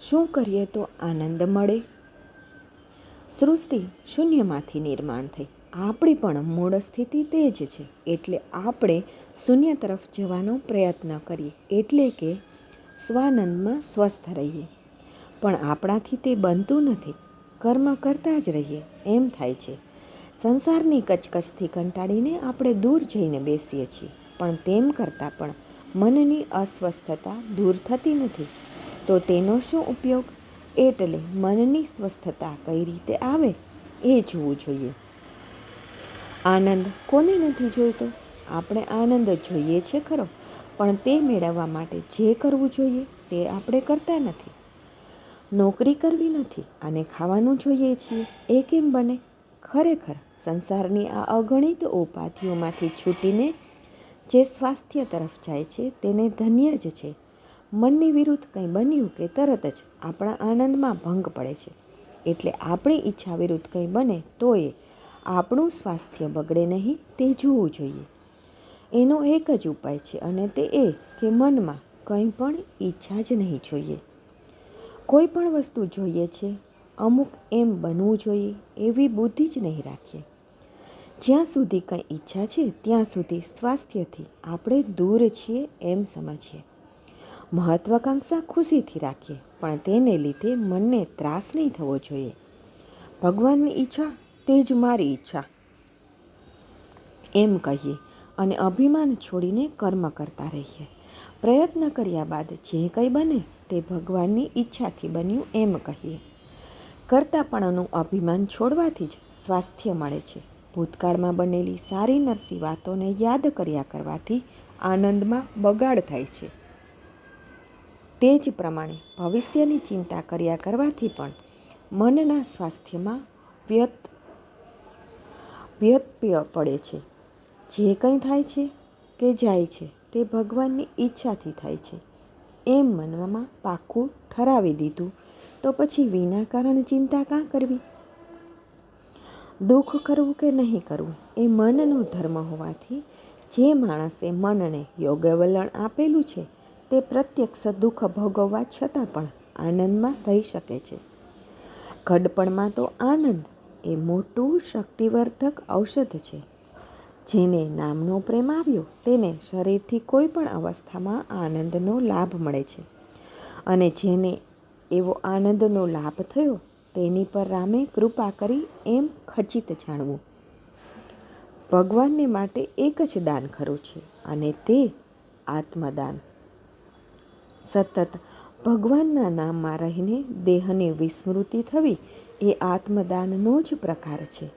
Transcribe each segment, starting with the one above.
શું કરીએ તો આનંદ મળે? સૃષ્ટિ શૂન્યમાંથી નિર્માણ થઈ. આપણી પણ મૂળ સ્થિતિ તે જ છે. એટલે આપણે શૂન્ય તરફ જવાનો પ્રયત્ન કરીએ. એટલે કે સ્વાનંદમાં સ્વસ્થ રહીએ. પણ આપણાથી તે બનતું નથી. કર્મ કરતા જ રહીએ. એમ થાય છે. સંસારની કચકચથી કંટાળીને આપણે દૂર જઈને બેસીએ છીએ. પણ તેમ કરતાં પણ મનની અસ્વસ્થતા દૂર થતી નથી. તો તેનો શું ઉપયોગ? એટલે મનની સ્વસ્થતા કઈ રીતે આવે એ જોવું જોઈએ. આનંદ કોને નથી જોઈતો? આપણે આનંદ જોઈએ છે ખરો. પણ તે મેળવવા માટે જે કરવું જોઈએ તે આપણે કરતા નથી. નોકરી કરવી નથી અને ખાવાનું જોઈએ છીએ, એ કેમ બને? ખરેખર સંસારની આ અગણિત ઉપાધિઓમાંથી છૂટીને જે સ્વાસ્થ્ય તરફ જાય છે તેને ધન્ય જ છે. મનની વિરુદ્ધ કંઈ બન્યું કે તરત જ આપણા આનંદમાં ભંગ પડે છે. એટલે આપણી ઈચ્છા વિરુદ્ધ કંઈ બને તો એ આપણું સ્વાસ્થ્ય બગડે નહીં, તે જોવું જોઈએ. એનો એક જ ઉપાય છે અને તે એ કે મનમાં કંઈ પણ ઈચ્છા જ નહીં જોઈએ. કોઈ પણ વસ્તુ જોઈએ છે, અમુક એમ બનવું જોઈએ એવી બુદ્ધિ જ નહીં રાખીએ જ્યાં સુધી કંઈ ઈચ્છા છે, ત્યાં સુધી સ્વાસ્થ્યથી આપણે દૂર છીએ એમ સમજીએ. મહત્વાકાંક્ષા ખુશીથી રાખીએ પણ તેને લીધે મનને ત્રાસ નહીં થવો જોઈએ. ભગવાનની ઈચ્છા તે જ મારી ઈચ્છા. એમ કહીએ અને અભિમાન છોડીને કર્મ કરતા રહીએ. પ્રયત્ન કર્યા બાદ જે કંઈ બને તે ભગવાનની ઈચ્છાથી બન્યું એમ કહીએ. કરતાપણાનું અભિમાન છોડવાથી જ સ્વાસ્થ્ય મળે છે. ભૂતકાળમાં બનેલી સારી નરસી વાતોને યાદ કર્યા કરવાથી આનંદમાં બગાડ થાય છે. તે જ પ્રમાણે ભવિષ્યની ચિંતા કર્યા કરવાથી પણ મનના સ્વાસ્થ્યમાં વ્યત વ્યત્ય પડે છે. જે કંઈ થાય છે કે જાય છે તે ભગવાનની ઈચ્છાથી થાય છે. એમ મનમાં પાકું ઠરાવી દીધું તો પછી વિના કારણ ચિંતા કાં કરવી? દુઃખ કરવું કે નહીં કરવું એ મનનો ધર્મ હોવાથી જે માણસે મનને યોગ્ય વલણ આપેલું છે તે પ્રત્યક્ષ દુઃખ ભોગવવા છતાં પણ આનંદમાં રહી શકે છે. ઘડપણમાં તો આનંદ એ મોટું શક્તિવર્ધક ઔષધ છે. જેને નામનો પ્રેમ આવ્યો તેને શરીરથી કોઈ પણ અવસ્થામાં આનંદનો લાભ મળે છે. અને જેને એવો આનંદનો લાભ થયો તેની પર રામે કૃપા કરી એમ ખચિત જાણવું. ભગવાનને માટે એક જ દાન ખરું છે અને તે આત્મદાન. સતત ભગવાનના નામમાં રહીને દેહની વિસ્મૃતિ થવી એ આત્મદાનનો જ પ્રકાર છે.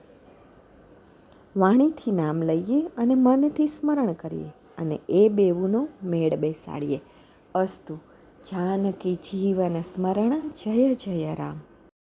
વાણીથી નામ લઈએ અને મનથી સ્મરણ કરીએ અને એ બેવુંનો મેળ બેસાડીએ. અસ્તુ, જાનકી જીવન સ્મરણ, જય જય રામ.